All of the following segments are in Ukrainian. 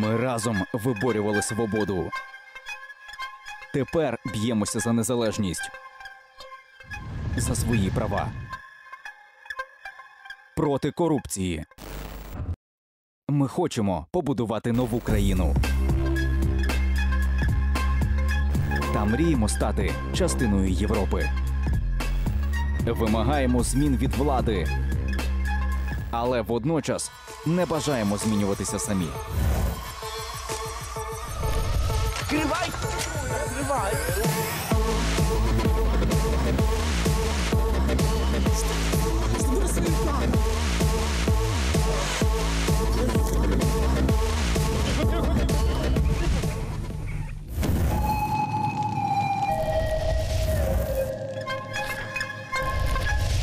Ми разом виборювали свободу. Тепер б'ємося за незалежність, за свої права. Проти корупції. Ми хочемо побудувати нову країну. Та мріємо стати частиною Європи. Вимагаємо змін від влади, але водночас не бажаємо змінюватися самі.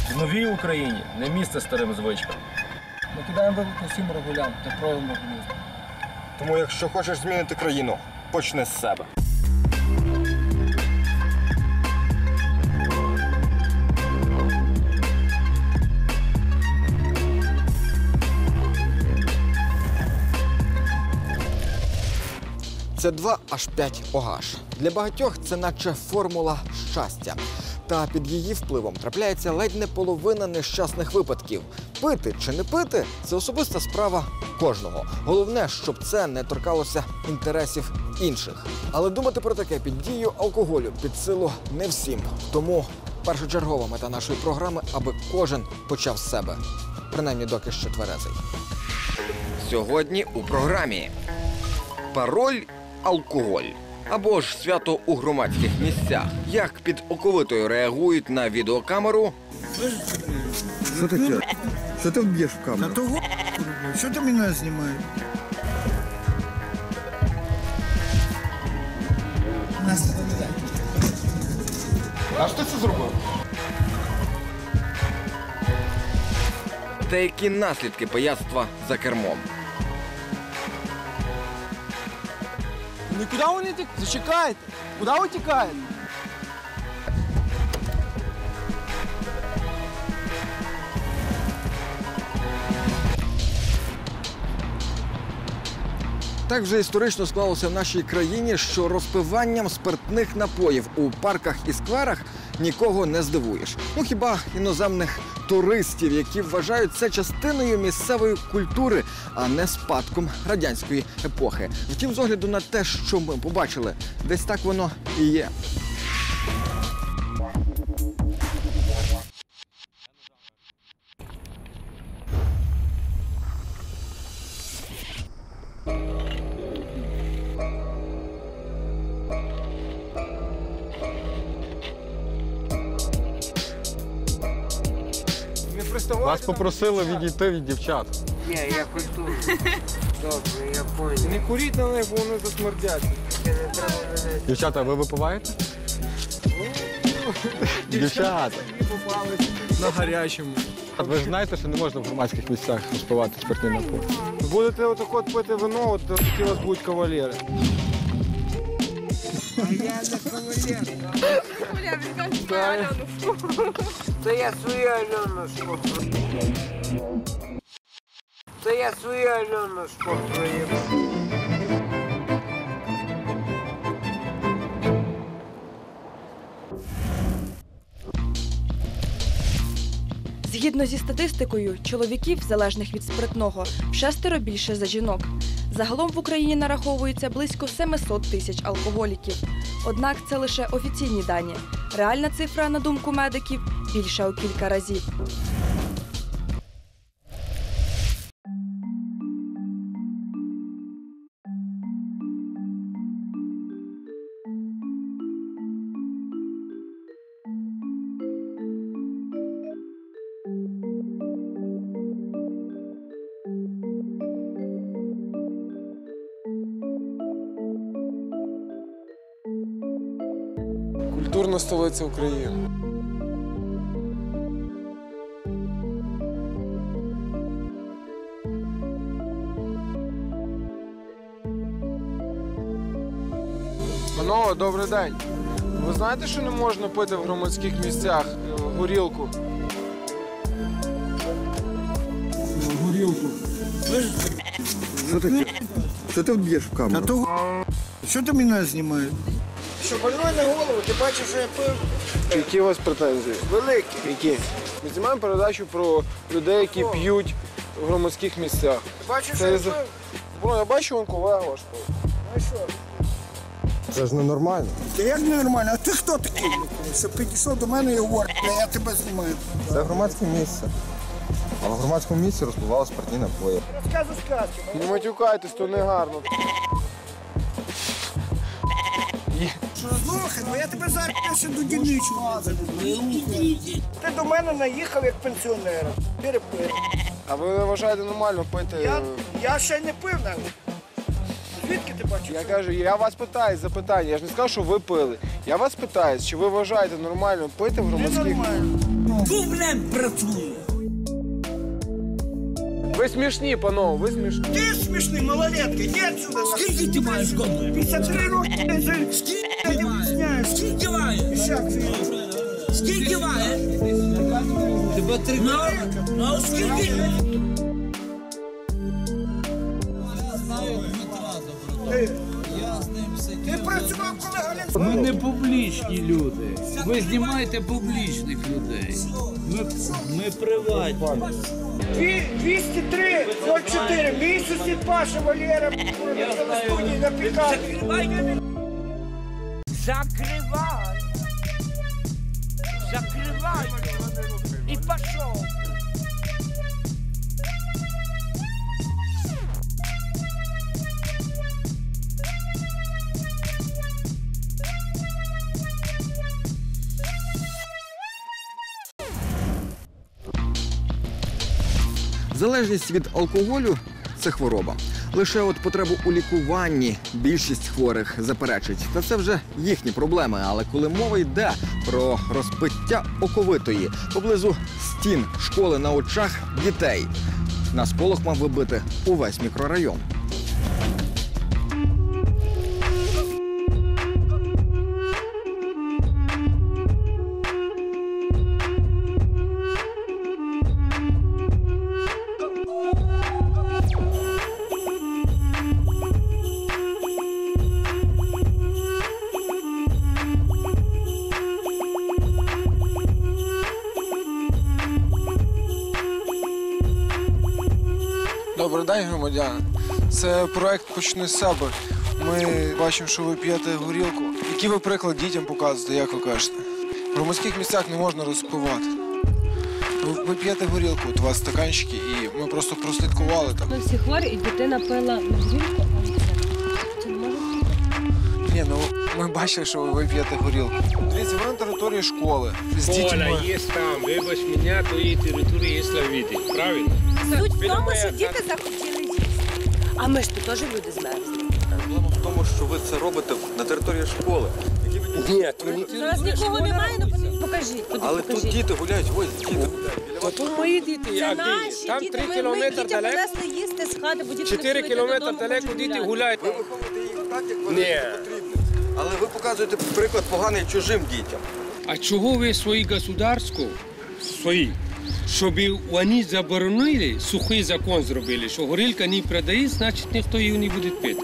В новій Україні не місце старим звичкам. Ми кидаємо виклик усім регулям та проявимо гнізда. Тому, якщо хочеш змінити країну, почни з себе. Це 2 аж 5 огаш. Для багатьох це наче формула щастя. Та під її впливом трапляється ледь не половина нещасних випадків. Пити чи не пити це особиста справа кожного. Головне, щоб це не торкалося інтересів інших. Але думати про таке під дією алкоголю під силу не всім. Тому першочергова мета нашої програми, аби кожен почав з себе, принаймні доки ще тверезий. Сьогодні у програмі пароль алкоголь. Або ж свято у громадських місцях. Як під оковитою реагують на відеокамеру, Що таке? Що ти вб'єш в камеру? Та того що ти мене знімаєш? А що ти це зробив? та які наслідки пияцтва за кермом. Нікуди ви не тік... Зачекайте! Куди ви тікаєте? Так вже історично склалося в нашій країні, що розпиванням спиртних напоїв у парках і скверах нікого не здивуєш. Ну хіба іноземних туристів, які вважають це частиною місцевої культури, а не спадком радянської епохи. Втім, з огляду на те, що ми побачили, десь так воно і є. Попросили відійти від дівчат. Ні, я культурний. Добре, я понял. Не куріть на них, бо вони засмердять. Не треба мене. Дівчата, ви випиваєте? Дівчата. На гарячому. А ви ж знаєте, що не можна в громадських місцях розпивати спиртні напої? Будете отак от пити вино, от такі у вас будуть кавалери. Я не кавалер. Та я свою спокою. Та я свою Альону спокою. Згідно зі статистикою, чоловіків, залежних від спиртного, в шестеро більше за жінок. Загалом в Україні нараховується близько 700 тисяч алкоголіків. Однак це лише офіційні дані. Реальна цифра, на думку медиків, більша у кілька разів. Столиця України. Панове, добрий день. Ви знаєте, що не можна пити в громадських місцях е, горілку? Горілку. Що таке? Що ти б'єш в камеру? що ти мене знімаєш? Що, больной на голову, ти бачиш, що я пив? Які у вас претензії? Великі. Які? Ми знімаємо передачу про людей, які п'ють в громадських місцях. Бачиш, що я пив? Бро, я бачу, вон колега ваш пив. А що? Це ж ненормально. Та як ненормально? А ти хто такий? Що підійшов до мене і говорить, «Бля, я тебе знімаю. Це громадське місце. А в громадському місці розпливали спиртні напої. Розказуй сказки. Не матюкайтесь, то не гарно. Слухай, ну я тебе зараз ще до дільничого. Ти до мене наїхав як пенсіонер. Перепив. А ви вважаєте нормально пити? Я, я ще не пив навіть. Звідки ти бачиш? Я кажу, я вас питаю запитання. Я ж не сказав, що ви пили. Я вас питаю, чи ви вважаєте нормально пити в громадських Ненормально. Ви смішні, панове, ви смішні. Ти смішний, малолетка, йди отсюда. Скільки ти маєш году? 53 роки. Скільки я не об'ясняю? Скільки маєш? Скільки маєш? Тебе три Ну, а скільки? Ти, ти працював, коли Галін Ми не публічні люди. Ви знімаєте публічних людей. Ми, ми приватні. Дві- 203, 04, місяці Паша Валера на студії на пікапі. Закривай! Закривай! І пішов! Залежність від алкоголю це хвороба. Лише от потребу у лікуванні більшість хворих заперечить. Та це вже їхні проблеми. Але коли мова йде про розпиття оковитої поблизу стін школи на очах дітей, на сполох мав вибити увесь мікрорайон. Громадяни. Це проект Почни з себе. Ми бачимо, що ви п'єте горілку. Який ви приклад дітям показуєте, як ви кажете? В громадських місцях не можна розпивати. Ви, ви п'єте горілку, от у вас стаканчики, і ми просто прослідкували там. Ми всі хворі, і дитина пила горілку, а це- це не може бути. Ні, ну ми бачили, що ви п'єте горілку. Дивіться, ви на території школи з дітьми. є там, вибач мене, твої території є славіти. Правильно? Суть в тому, що діти захотіли. А ми ж тут теж люди змерзли. Проблема в тому, що ви це робите на території школи. Ні, то не Зараз нікого немає, ну покажіть. Куди Але тут покажіть. діти гуляють, ось діти гуляють. То тут мої діти, Це як наші Там діти. 3 Ми, ми кілометри дітям далеко, принесли їсти з хати, бо діти 4 не кілометри далеко діти гуляють. Ви виховуєте їх так, як вони Ні. потрібно. Але ви показуєте приклад поганий чужим дітям. А чого ви свої государство, свої, щоб вони заборонили, сухий закон зробили, що горілка не продає, значить ніхто її не буде пити.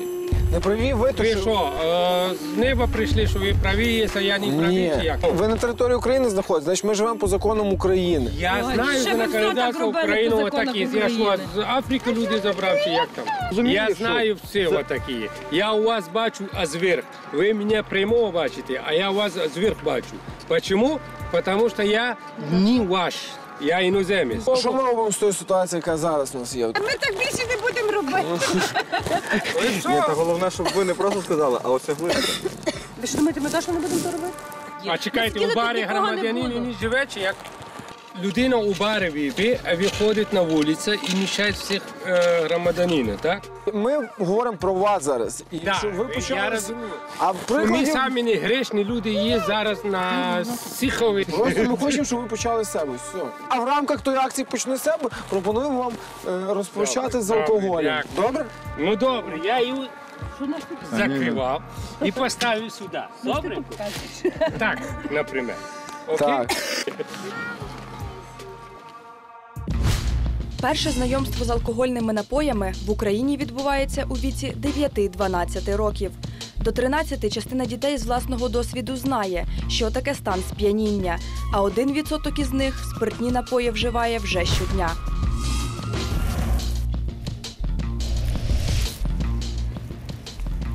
Не праві ви, то Ви що... що, е, з неба прийшли, що ви праві є, а я не правий, чи Ні, як? ви на території України знаходитесь, значить ми живемо по законам України. Я Ой, знаю що ви на все так законодавство робили по України законах отакі. Я що України. з Африки люди забрав, чи як там? Розумієте, Я що знаю все отакі. Я у вас бачу зверх. Ви мене прямо бачите, а я у вас зверх бачу. Почему? Потому що я не ваш. Я іноземець. Що ми робимо з тою ситуацією, яка зараз у нас є? Ми так більше не будемо робити. Ні, та головне, щоб ви не просто сказали, а осягли. Ви що думаєте, ми точно не будемо то робити? А чекайте, у барі громадянин було? живе, чи як? Людина у барі вип'є, виходить на вулицю і мішає всіх е, громадянина, так? Ми говоримо про вас зараз. І Да, що ви я розумію. А Ми прикладів... самі не грешні люди є зараз на Сихові. Просто ми хочемо, щоб ви почали з себе. Все. А в рамках тої акції почни з себе пропонуємо вам е, розпочати з Добре, алкоголем. дякую. Добре? Ну добре, я її закривав і поставив сюди. Добре? Так, наприклад. Окей? Так. Перше знайомство з алкогольними напоями в Україні відбувається у віці 9-12 років. До 13 частина дітей з власного досвіду знає, що таке стан сп'яніння, а один відсоток із них спиртні напої вживає вже щодня.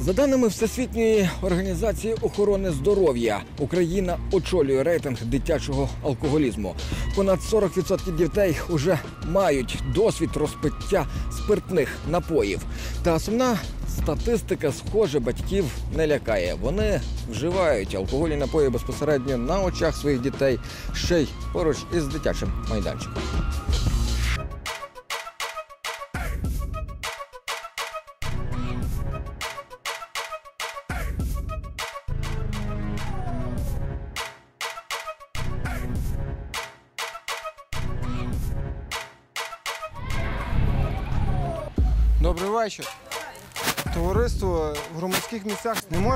За даними Всесвітньої організації охорони здоров'я, Україна очолює рейтинг дитячого алкоголізму. Понад 40% дітей вже мають досвід розпиття спиртних напоїв. Та сумна статистика, схоже, батьків не лякає. Вони вживають алкогольні напої безпосередньо на очах своїх дітей, ще й поруч із дитячим майданчиком.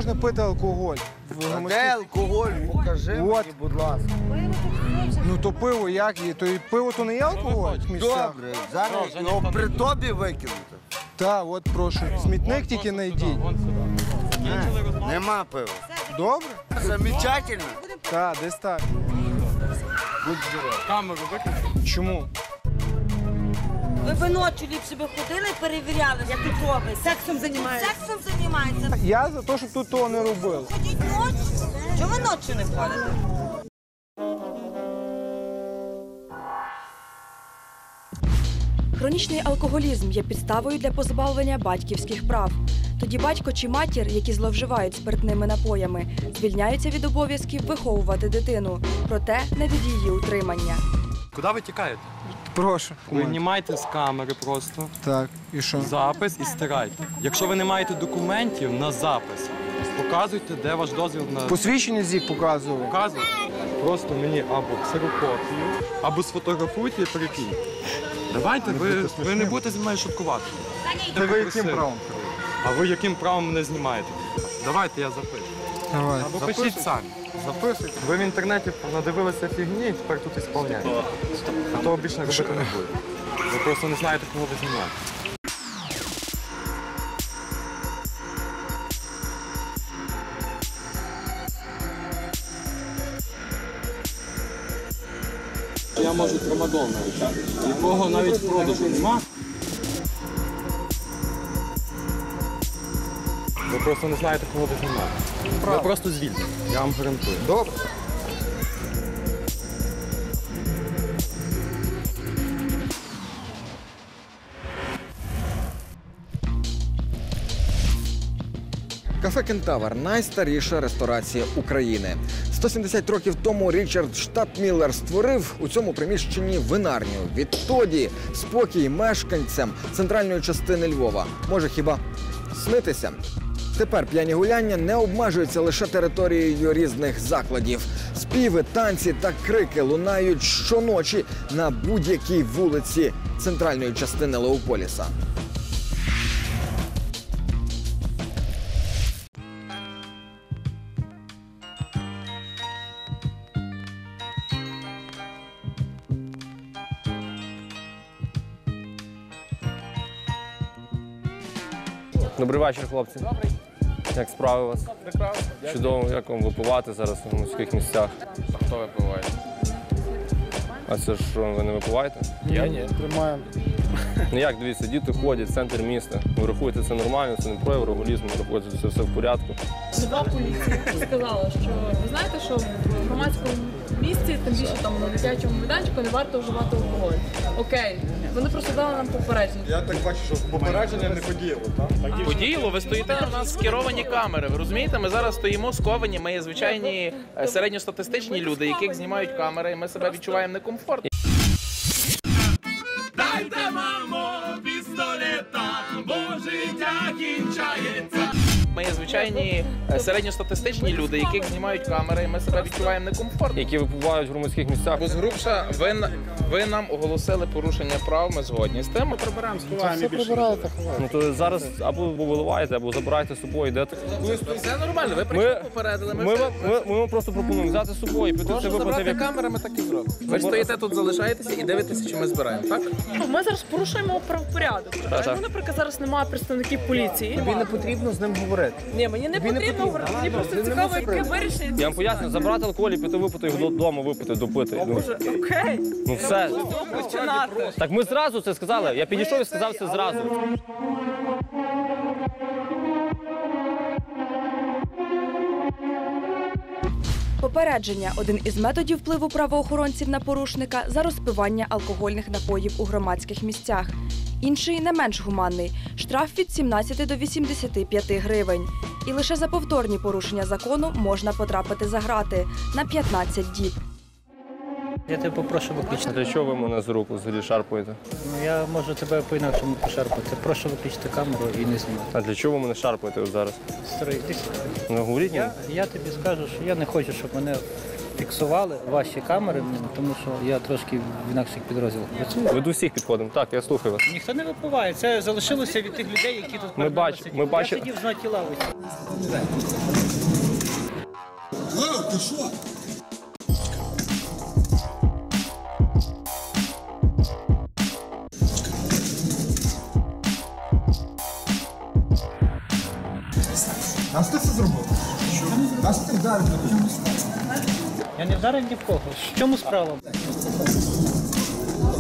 Можна пити алкоголь. В громадських... алкоголь? Покажи От. будь ласка. Ну то пиво як є? То і пиво то не є алкоголь в місцях? Добре, зараз його при тобі викинути. Так, от прошу. Смітник тільки знайдіть. Нема пива. Добре? Замечательно. Так, десь так. Камеру виключи. Чому? Ви би ночі ліпше би ходили перевіряли, як тут робить. Сексом займається. Сексом займається. Я за те, щоб тут того не робили. Ходіть ночі. Чому ви ночі не ходите? Хронічний алкоголізм є підставою для позбавлення батьківських прав. Тоді батько чи матір, які зловживають спиртними напоями, звільняються від обов'язків виховувати дитину, проте не від її утримання. Куди ви тікаєте? Прошу. Ви знімайте з камери просто Так, і що? запис і стирайте. Якщо ви не маєте документів на запис, показуйте, де ваш дозвіл на Посвідчення зік показував. показуйте. Просто мені або ксерокопію, або сфотографуйте і перекиньте. Давайте, ви, ви не будете зі мною шуткувати. Та ви яким правом? А ви яким правом мене знімаєте? Давайте я запишу. Давай. Або пишіть самі. Записуйте. Ви в інтернеті надивилися фігні і тепер тут ісполняєте. А того більше робити не будете. Ви просто не знаєте, кого ви знімаєте. Я можу трамадол навіть. Якого навіть в продажу нема. Ви просто не знаєте, кого ви знімаєте. Ви просто звільнені. Я вам гарантую. Добре. Кафе Кентавр найстаріша ресторація України. 170 років тому Річард Штатміллер створив у цьому приміщенні винарню. Відтоді спокій мешканцям центральної частини Львова може хіба снитися. Тепер п'яні гуляння не обмежуються лише територією різних закладів. Співи, танці та крики лунають щоночі на будь-якій вулиці центральної частини Леополіса. Добрий вечір, хлопці. Добрий. Як справи у вас? Прекрасно. Чудово, як вам випивати зараз у міських місцях? А хто випиває? А це ж що, ви не випиваєте? Я ні. Тримаємо. Ну як, дивіться, діти ходять в центр міста. Ви рахуєте це нормально, це не прояв алкоголізму, ви рахуєте, це все в порядку. Жива поліція сказала, що ви знаєте, що в громадському місці, тим більше там на дитячому майданчику, не варто вживати алкоголь. Окей, вони просто дали нам попередження. Я так бачу, що попередження не подіяло, так? Подіяло, ви стоїте, у нас скеровані камери. Ви розумієте, ми зараз стоїмо сковані, ми є звичайні е, середньостатистичні люди, яких знімають камери, і ми себе відчуваємо некомфортно. Звичайні е, середньостатистичні люди, яких знімають камери, і ми себе відчуваємо некомфортно. Які випливають в громадських місцях. Бо згрубша, ви, ви нам оголосили порушення прав, ми згодні з тим. Ми прибираємо, сховаємо. Ну то зараз або виливаєте, або забираєте з собою, йдете. Все нормально, ви Ми, прийшли попередили. ми, все ми, ми, вам просто пропонуємо взяти з собою і піти Можна забрати як- камери, ми так і зробимо. Ви ж стоїте тут, залишаєтеся і дивитеся, чи ми збираємо, так? Ну, Ми зараз порушуємо правопорядок. так. Ну, наприклад, зараз немає представників поліції. Тобі не потрібно з ним говорити. Ні, мені не потрібно говорити. Мені просто цікаво, яке вирішення. Я вам поясню, забрати алкоголь і піти випити його додому, випити, допити. Ну, Боже, окей. ну все. Починати. Так ми зразу це сказали. Я підійшов і сказав це зразу. Попередження один із методів впливу правоохоронців на порушника за розпивання алкогольних напоїв у громадських місцях. Інший не менш гуманний штраф від 17 до 85 гривень. І лише за повторні порушення закону можна потрапити за грати на 15 діб. Я тебе попрошу виключити. Для чого ви мене з рук взагалі шарпаєте? Ну, я можу тебе по-інакшому пошарпати. Прошу виключити камеру і не знімати. А для чого ви мене шарпаєте от зараз? Старий, сюди. Ну говоріть. Я, я тобі скажу, що я не хочу, щоб мене фіксували ваші камери, тому що я трошки в інакших підрозділах працюю. Ви до всіх підходимо. Так, я слухаю вас. Ніхто не випиває. Це залишилося від тих людей, які тут Ми бач- сиділи. ми бачимо- Я сидів з наті лавиці. ти що? Нас ти це зробив? Нас ти вдарив Я не вдарив ні в кого. В чому справа?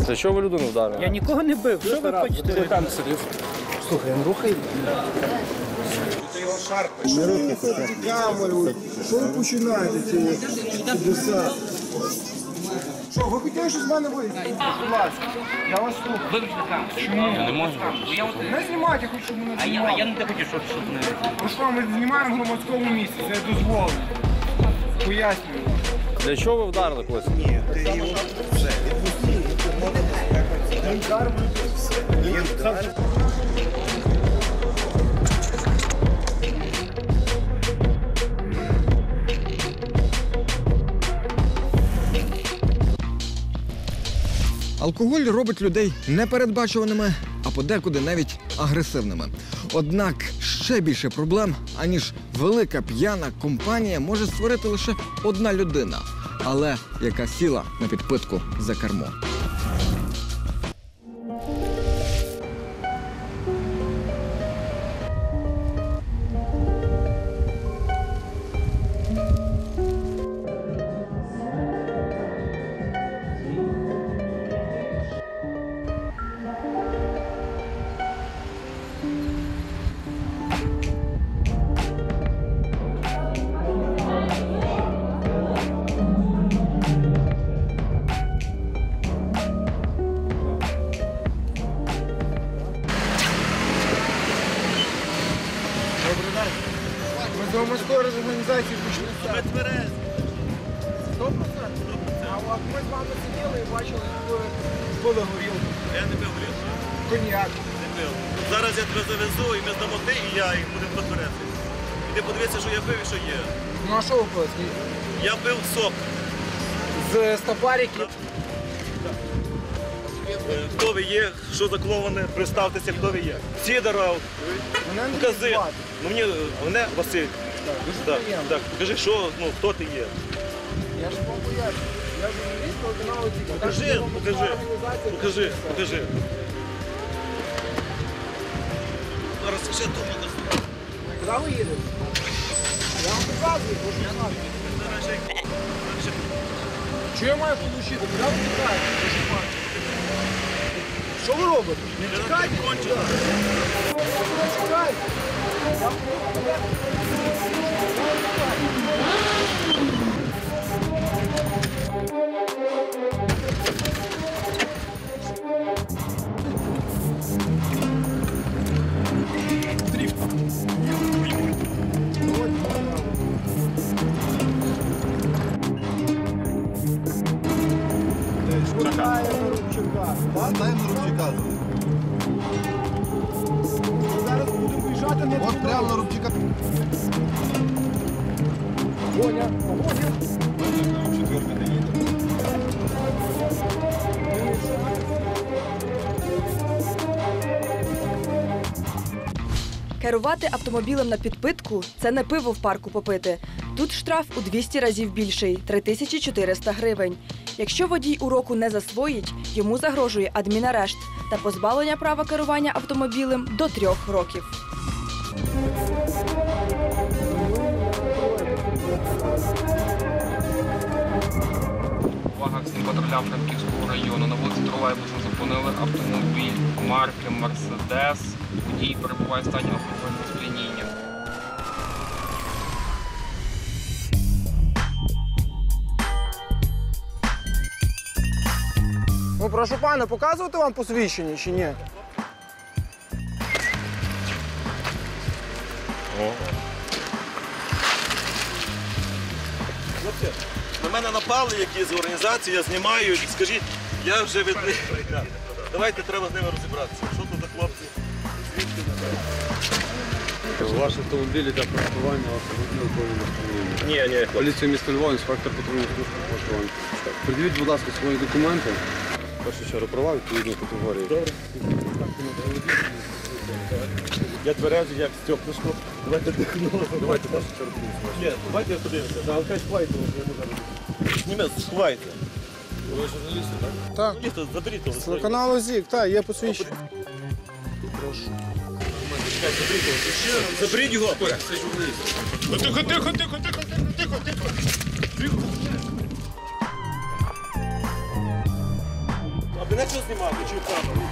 За що ви людину вдарили? Я нікого не бив. Що ви хочете? Ти там сидів. Слухай. Не рухайте камеру. Що ви починаєте ці чудеса? Що, ви хотіли щось з мене вийти? Будь ласка, я вас слухаю. Виключити камеру. Чому? Я не можу. Я от... Не знімайте, хоч щоб мене А я, знімали. а я не хочу, щоб, щоб не... Ну що, ми знімаємо в громадському місці, це дозволено. Пояснюю. Для чого ви вдарили когось? Ні, ти його все, відпусти. Алкоголь робить людей непередбачуваними, а подекуди навіть агресивними. Однак ще більше проблем, аніж велика п'яна компанія може створити лише одна людина, але яка сіла на підпитку за кермо. А що ви пили? Я пив сок. З стопариків. Е, Хто ви є, що закловане, представтеся, хто ви є. Сідоров, Мене не Покази. звати. Ну, мені, мене Василь. Дуже Так, приємно. так, покажи, що, ну, хто ти є. Я ж вам поясню. Я журналіст телеканалу «Тіка». Покажи, Так, покажи, організація покажи, «Тіка». покажи. Зараз ще тут. Куди ви їдете? Я вам показую, бо ж знати. Що я маю отримати? Куди ви тікаєте? Що ви робите? Не тікайте. Не тікайте. Я Шукаємо Керувати автомобілем на підпитку це не пиво в парку попити. Тут штраф у 200 разів більший 3400 гривень. Якщо водій уроку не засвоїть, йому загрожує адмінарешт та позбавлення права керування автомобілем до трьох років. Патрулям Франківського району. На вулиці тролейбусу зупинили автомобіль марки Мерседес. Водій перебуває в стані алкогольного сп'яніння. Ну, прошу пане, показувати вам посвідчення чи ні? Хлопці, напали якісь організації, я знімаю. Скажіть, я вже від них. Давайте треба з ними розібратися. Що тут за хлопці? Звідки Ваш автомобіль для паркування автомобіля повинно встановлення. Ні, ні. Поліція міста Львова, інспектор патрульної служби паркування. Придивіть, будь ласка, свої документи. Першу чергу права відповідної категорії. Добре. Я тверезий, як Стьопнушко. Давайте дихнули. Давайте першу чергу. Ні, давайте я подивимося. Та алкаш хвайте, я не зараз. Зніме, сховайте. Ви журналісти, так? Так. Журналісти, заберіть того. Телеканалу ЗІК, так, є посвідчення. Прошу. Заберіть його. Це журналіст. Тихо, тихо, тихо, тихо, тихо, тихо, тихо. А мене що знімати? Чи камеру?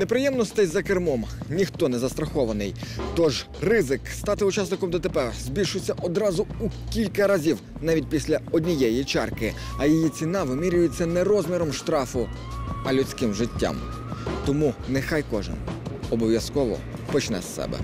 Неприємностей за кермом ніхто не застрахований. Тож ризик стати учасником ДТП збільшується одразу у кілька разів, навіть після однієї чарки. А її ціна вимірюється не розміром штрафу, а людським життям. Тому нехай кожен обов'язково почне з себе.